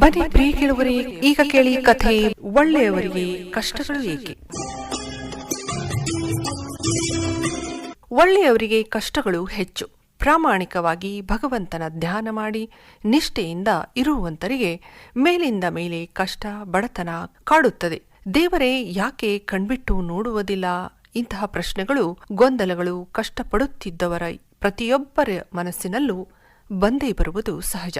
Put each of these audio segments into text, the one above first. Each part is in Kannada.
ಬನ್ನಿ, ಪ್ರಿಯ ಕೇಳುವರೆ, ಈಗ ಕೇಳಿ ಕಥೆ ಒಳ್ಳೆಯವರಿಗೆ ಕಷ್ಟಗಳು ಏಕೆ? ಒಳ್ಳೆಯವರಿಗೆ ಕಷ್ಟಗಳು ಹೆಚ್ಚು. ಪ್ರಾಮಾಣಿಕವಾಗಿ ಭಗವಂತನ ಧ್ಯಾನ ಮಾಡಿ, ನಿಷ್ಠೆಯಿಂದ ಇರುವಂತರಿಗೆ ಮೇಲಿಂದ ಮೇಲೆ ಕಷ್ಟ, ಬಡತನ ಕಾಡುತ್ತದೆ. ದೇವರೇ, ಯಾಕೆ ಕಣ್ಬಿಟ್ಟು ನೋಡುವುದಿಲ್ಲ? ಇಂತಹ ಪ್ರಶ್ನೆಗಳು, ಗೊಂದಲಗಳು ಕಷ್ಟಪಡುತ್ತಿದ್ದವರ ಪ್ರತಿಯೊಬ್ಬರ ಮನಸ್ಸಿನಲ್ಲೂ ಬಂದೇ ಬರುವುದು ಸಹಜ.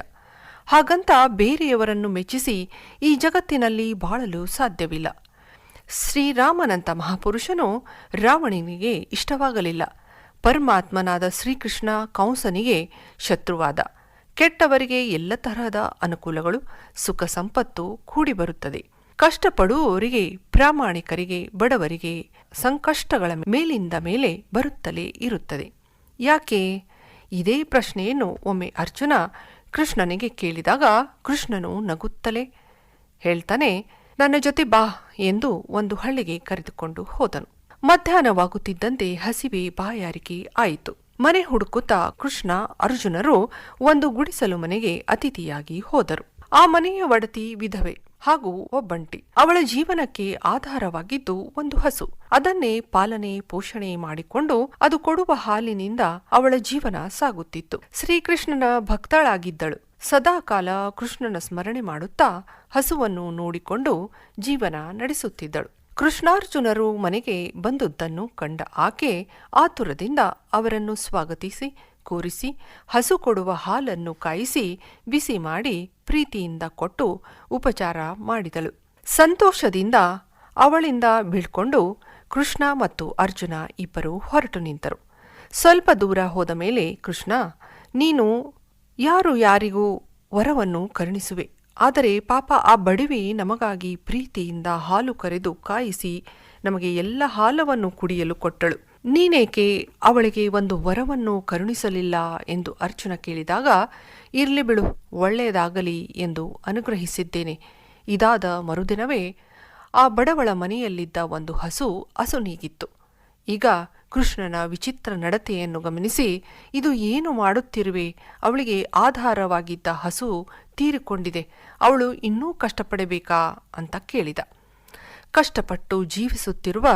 ಹಾಗಂತ ಬೇರೆಯವರನ್ನು ಮೆಚ್ಚಿಸಿ ಈ ಜಗತ್ತಿನಲ್ಲಿ ಬಾಳಲು ಸಾಧ್ಯವಿಲ್ಲ. ಶ್ರೀರಾಮನಂತ ಮಹಾಪುರುಷನು ರಾವಣನಿಗೆ ಇಷ್ಟವಾಗಲಿಲ್ಲ. ಪರಮಾತ್ಮನಾದ ಶ್ರೀಕೃಷ್ಣ ಕಂಸನಿಗೆ ಶತ್ರುವಾದ. ಕೆಟ್ಟವರಿಗೆ ಎಲ್ಲ ತರಹದ ಅನುಕೂಲಗಳು, ಸುಖ ಸಂಪತ್ತು ಕೂಡಿಬರುತ್ತದೆ ಕಷ್ಟಪಡುವವರಿಗೆ, ಪ್ರಾಮಾಣಿಕರಿಗೆ, ಬಡವರಿಗೆ ಸಂಕಷ್ಟಗಳ ಮೇಲಿಂದ ಮೇಲೆ ಬರುತ್ತಲೇ ಇರುತ್ತದೆ. ಯಾಕೆ? ಇದೇ ಪ್ರಶ್ನೆಯನ್ನು ಒಮ್ಮೆ ಅರ್ಜುನ ಕೃಷ್ಣನಿಗೆ ಕೇಳಿದಾಗ ಕೃಷ್ಣನು ನಗುತ್ತಲೇ ಹೇಳ್ತಾನೆ, ನನ್ನ ಜೊತೆ ಬಾ ಎಂದು ಒಂದು ಹಳ್ಳಿಗೆ ಕರೆದುಕೊಂಡು ಹೋದನು. ಮಧ್ಯಾಹ್ನವಾಗುತ್ತಿದ್ದಂತೆ ಹಸಿವೆ ಬಾಯಾರಿಕೆ ಆಯಿತು. ಮನೆ ಹುಡುಕುತ್ತಾ ಕೃಷ್ಣ ಅರ್ಜುನರು ಒಂದು ಗುಡಿಸಲು ಮನೆಗೆ ಅತಿಥಿಯಾಗಿ ಹೋದರು. ಆ ಮನೆಯ ಒಡತಿ ವಿಧವೆ. ಹಾಗೂ ಒಬ್ಬಂಟಿ. ಅವಳ ಜೀವನಕ್ಕೆ ಆಧಾರವಾಗಿದ್ದು ಒಂದು ಹಸು. ಅದನ್ನೇ ಪಾಲನೆ, ಪೋಷಣೆ ಮಾಡಿಕೊಂಡು ಅದು ಕೊಡುವ ಹಾಲಿನಿಂದ ಅವಳ ಜೀವನ ಸಾಗುತ್ತಿತ್ತು. ಶ್ರೀಕೃಷ್ಣನ ಭಕ್ತಳಾಗಿದ್ದಳು. ಸದಾಕಾಲ ಕೃಷ್ಣನ ಸ್ಮರಣೆ ಮಾಡುತ್ತಾ ಹಸುವನ್ನು ನೋಡಿಕೊಂಡು ಜೀವನ ನಡೆಸುತ್ತಿದ್ದಳು. ಕೃಷ್ಣಾರ್ಜುನರು ಮನೆಗೆ ಬಂದುದನ್ನು ಕಂಡ ಆಕೆ ಆತುರದಿಂದ ಅವರನ್ನು ಸ್ವಾಗತಿಸಿ ಕೂರಿಸಿ ಹಸು ಕೊಡುವ ಹಾಲನ್ನು ಕಾಯಿಸಿ ಬಿಸಿ ಮಾಡಿ ಪ್ರೀತಿಯಿಂದ ಕೊಟ್ಟು ಉಪಚಾರ ಮಾಡಿದಳು. ಸಂತೋಷದಿಂದ ಅವಳಿಂದ ಬೀಳ್ಕೊಂಡು ಕೃಷ್ಣ ಮತ್ತು ಅರ್ಜುನ ಇಬ್ಬರು ಹೊರಟು ನಿಂತರು. ಸ್ವಲ್ಪ ದೂರ ಹೋದ ಮೇಲೆ ಕೃಷ್ಣ, ನೀನು ಯಾರು ಯಾರಿಗೂ ವರವನ್ನು ಕರುಣಿಸುವೆ. ಆದರೆ ಪಾಪ ಆ ಬಡವಿ ನಮಗಾಗಿ ಪ್ರೀತಿಯಿಂದ ಹಾಲು ಕರೆದು ಕಾಯಿಸಿ ನಮಗೆ ಎಲ್ಲ ಹಾಲವನ್ನು ಕುಡಿಯಲು ಕೊಟ್ಟಳು. ನೀನೇಕೆ ಅವಳಿಗೆ ಒಂದು ವರವನ್ನು ಕರುಣಿಸಲಿಲ್ಲ ಎಂದು ಅರ್ಜುನ ಕೇಳಿದಾಗ, ಇರಲಿ ಬಿಡು, ಒಳ್ಳೆಯದಾಗಲಿ ಎಂದು ಅನುಗ್ರಹಿಸಿದ್ದೇನೆ. ಇದಾದ ಮರುದಿನವೇ ಆ ಬಡವಳ ಮನೆಯಲ್ಲಿದ್ದ ಒಂದು ಹಸು ಅಸುನೀಗಿತ್ತು ಈಗ ಕೃಷ್ಣನ ವಿಚಿತ್ರ ನಡತೆಯನ್ನು ಗಮನಿಸಿ, ಇದು ಏನು ಮಾಡುತ್ತಿರುವೆ? ಅವಳಿಗೆ ಆಧಾರವಾಗಿದ್ದ ಹಸು ತೀರಿಕೊಂಡಿದೆ. ಅವಳು ಇನ್ನೂ ಕಷ್ಟಪಡಬೇಕಾ? ಅಂತ ಕೇಳಿದ. ಕಷ್ಟಪಟ್ಟು ಜೀವಿಸುತ್ತಿರುವ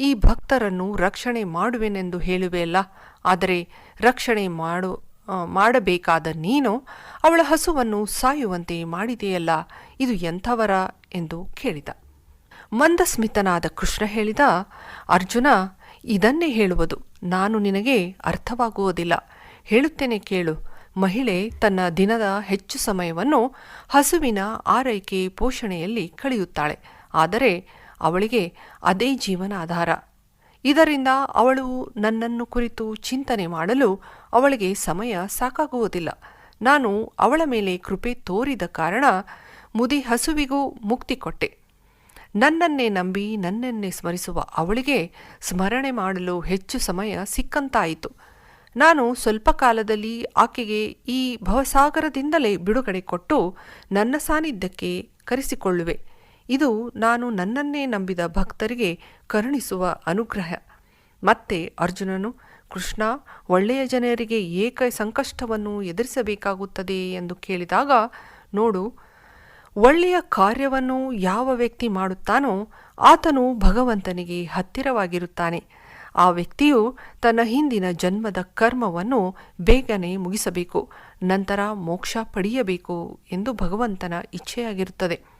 ಈ ಭಕ್ತರನ್ನು ರಕ್ಷಣೆ ಮಾಡುವೆನೆಂದು ಹೇಳುವೆಯಲ್ಲ ಆದರೆ ರಕ್ಷಣೆ ಮಾಡು ಮಾಡಬೇಕಾದ ನೀನು ಅವಳ ಹಸುವನ್ನು ಸಾಯುವಂತೆ ಮಾಡಿದೆಯಲ್ಲ ಇದು ಎಂಥವರ ಎಂದು ಕೇಳಿದ. ಮಂದಸ್ಮಿತನಾದ ಕೃಷ್ಣ ಹೇಳಿದ, ಅರ್ಜುನ, ಇದನ್ನೇ ಹೇಳುವುದು. ನಾನು ನಿನಗೆ ಅರ್ಥವಾಗುವುದಿಲ್ಲ. ಹೇಳುತ್ತೇನೆ ಕೇಳು. ಮಹಿಳೆ ತನ್ನ ದಿನದ ಹೆಚ್ಚು ಸಮಯವನ್ನು ಹಸುವಿನ ಆರೈಕೆ ಪೋಷಣೆಯಲ್ಲಿ ಕಳೆಯುತ್ತಾಳೆ. ಆದರೆ ಅವಳಿಗೆ ಅದೇ ಜೀವನ ಆಧಾರ. ಇದರಿಂದ ಅವಳು ನನ್ನನ್ನು ಕುರಿತು ಚಿಂತನೆ ಮಾಡಲು ಅವಳಿಗೆ ಸಮಯ ಸಾಕಾಗುವುದಿಲ್ಲ. ನಾನು ಅವಳ ಮೇಲೆ ಕೃಪೆ ತೋರಿದ ಕಾರಣ ಮುದಿ ಹಸುವಿಗೂ ಮುಕ್ತಿ ಕೊಟ್ಟೆ. ನನ್ನನ್ನೇ ನಂಬಿ ನನ್ನನ್ನೇ ಸ್ಮರಿಸುವ ಅವಳಿಗೆ ಸ್ಮರಣೆ ಮಾಡಲು ಹೆಚ್ಚು ಸಮಯ ಸಿಕ್ಕಂತಾಯಿತು. ನಾನು ಸ್ವಲ್ಪ ಕಾಲದಲ್ಲಿ ಆಕೆಗೆ ಈ ಭವಸಾಗರದಿಂದಲೇ ಬಿಡುಗಡೆ ಕೊಟ್ಟು ನನ್ನ ಸಾನ್ನಿಧ್ಯಕ್ಕೆ ಕರೆಸಿಕೊಳ್ಳುವೆ. ಇದು ನಾನು ನನ್ನನ್ನೇ ನಂಬಿದ ಭಕ್ತರಿಗೆ ಕರುಣಿಸುವ ಅನುಗ್ರಹ. ಮತ್ತೆ ಅರ್ಜುನನು, ಕೃಷ್ಣ, ಒಳ್ಳೆಯ ಜನರಿಗೆ ಏಕ ಸಂಕಷ್ಟವನ್ನು ಎದುರಿಸಬೇಕಾಗುತ್ತದೆ ಎಂದು ಕೇಳಿದಾಗ, ನೋಡು, ಒಳ್ಳೆಯ ಕಾರ್ಯವನ್ನು ಯಾವ ವ್ಯಕ್ತಿ ಮಾಡುತ್ತಾನೋ ಆತನು ಭಗವಂತನಿಗೆ ಹತ್ತಿರವಾಗಿರುತ್ತಾನೆ. ಆ ವ್ಯಕ್ತಿಯು ತನ್ನ ಹಿಂದಿನ ಜನ್ಮದ ಕರ್ಮವನ್ನು ಬೇಗನೆ ಮುಗಿಸಬೇಕು, ನಂತರ ಮೋಕ್ಷ ಪಡೆಯಬೇಕು ಎಂದು ಭಗವಂತನ ಇಚ್ಛೆಯಾಗಿರುತ್ತದೆ.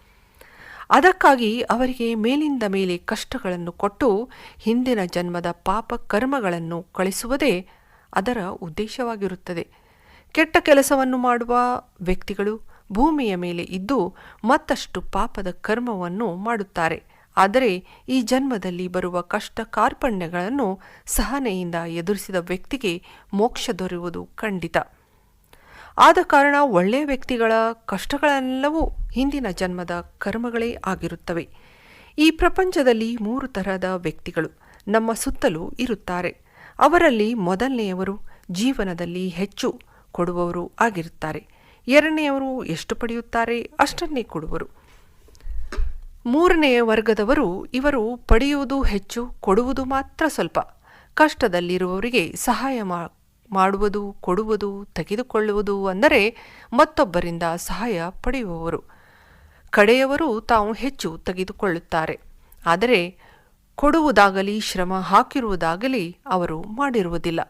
ಅದಕ್ಕಾಗಿ ಅವರಿಗೆ ಮೇಲಿಂದ ಮೇಲೆ ಕಷ್ಟಗಳನ್ನು ಕೊಟ್ಟು ಹಿಂದಿನ ಜನ್ಮದ ಪಾಪ ಕರ್ಮಗಳನ್ನು ಕಳಿಸುವುದೇ ಅದರ ಉದ್ದೇಶವಾಗಿರುತ್ತದೆ. ಕೆಟ್ಟ ಕೆಲಸವನ್ನು ಮಾಡುವ ವ್ಯಕ್ತಿಗಳು ಭೂಮಿಯ ಮೇಲೆ ಇದ್ದು ಮತ್ತಷ್ಟು ಪಾಪದ ಕರ್ಮವನ್ನು ಮಾಡುತ್ತಾರೆ. ಆದರೆ ಈ ಜನ್ಮದಲ್ಲಿ ಬರುವ ಕಷ್ಟ ಕಾರ್ಪಣ್ಯಗಳನ್ನು ಸಹನೆಯಿಂದ ಎದುರಿಸಿದ ವ್ಯಕ್ತಿಗೆ ಮೋಕ್ಷ ದೊರೆಯುವುದು ಖಂಡಿತ. ಆದ ಕಾರಣ ಒಳ್ಳೆಯ ವ್ಯಕ್ತಿಗಳ ಕಷ್ಟಗಳೆಲ್ಲವೂ ಹಿಂದಿನ ಜನ್ಮದ ಕರ್ಮಗಳೇ ಆಗಿರುತ್ತವೆ. ಈ ಪ್ರಪಂಚದಲ್ಲಿ ಮೂರು ತರಹದ ವ್ಯಕ್ತಿಗಳು ನಮ್ಮ ಸುತ್ತಲೂ ಇರುತ್ತಾರೆ. ಅವರಲ್ಲಿ ಮೊದಲನೆಯವರು ಜೀವನದಲ್ಲಿ ಹೆಚ್ಚು ಕೊಡುವವರು ಆಗಿರುತ್ತಾರೆ. ಎರಡನೆಯವರು ಎಷ್ಟು ಪಡೆಯುತ್ತಾರೆ? ಅಷ್ಟನ್ನೇ ಕೊಡುವರು. ಮೂರನೆಯ ವರ್ಗದವರು ಇವರು ಪಡೆಯುವುದು ಹೆಚ್ಚು, ಕೊಡುವುದು ಮಾತ್ರ ಸ್ವಲ್ಪ. ಕಷ್ಟದಲ್ಲಿರುವವರಿಗೆ ಸಹಾಯ ಮಾಡುವುದು, ಕೊಡುವುದು, ತೆಗೆದುಕೊಳ್ಳುವುದು ಅಂದರೆ ಮತ್ತೊಬ್ಬರಿಂದ ಸಹಾಯ ಪಡೆಯುವವರು. ಕಡೆಯವರು ತಾವು ಹೆಚ್ಚು ತೆಗೆದುಕೊಳ್ಳುತ್ತಾರೆ. ಆದರೆ ಕೊಡುವುದಾಗಲಿ, ಶ್ರಮ ಹಾಕಿರುವುದಾಗಲಿ ಅವರು ಮಾಡಿರುವುದಿಲ್ಲ.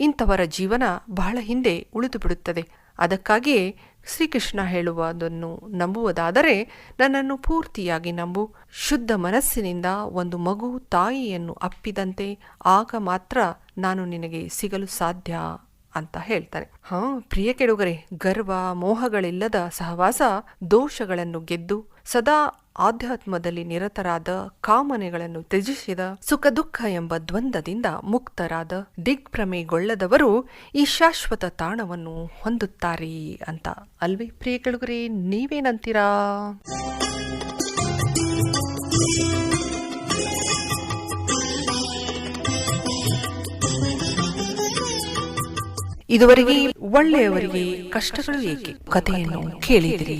ಇಂಥವರ ಜೀವನ ಬಹಳ ಹಿಂದೆ ಉಳಿದು ಬಿಡುತ್ತದೆ ಅದಕ್ಕಾಗಿಯೇ ಶ್ರೀಕೃಷ್ಣ ಹೇಳುವುದನ್ನು ನಂಬುವುದಾದರೆ ನನ್ನನ್ನು ಪೂರ್ತಿಯಾಗಿ ನಂಬು. ಶುದ್ಧ ಮನಸ್ಸಿನಿಂದ ಒಂದು ಮಗು ತಾಯಿಯನ್ನು ಅಪ್ಪಿದಂತೆ ಆಗ ಮಾತ್ರ ನಾನು ನಿನಗೆ ಸಿಗಲು ಸಾಧ್ಯ ಅಂತ ಹೇಳ್ತಾನೆ. ಹಾ, ಪ್ರಿಯ ಕೆಡುಗರೆ, ಗರ್ವ, ಮೋಹಗಳಿಲ್ಲದ ಸಹವಾಸ, ದೋಷಗಳನ್ನು ಗೆದ್ದು, ಸದಾ ಆಧ್ಯಾತ್ಮದಲ್ಲಿ ನಿರತರಾದ, ಕಾಮನೆಗಳನ್ನು ತ್ಯಜಿಸಿದ ಸುಖ ದುಃಖ ಎಂಬ ದ್ವಂದ್ವದಿಂದ ಮುಕ್ತರಾದ, ದಿಗ್ಭ್ರಮೆಗೊಳ್ಳದವರು ಈ ಶಾಶ್ವತ ತಾಣವನ್ನು ಹೊಂದುತ್ತಾರೆ ಅಂತ. ಅಲ್ವೇ ಪ್ರಿಯ ಕೆಳುಗರೆ ನೀವೇನಂತೀರಾ? ಇದುವರೆಗೆ ಒಳ್ಳೆಯವರಿಗೆ ಕಷ್ಟಗಳು ಏಕೆ? ಕಥೆಯನ್ನು ಕೇಳಿದಿರಿ.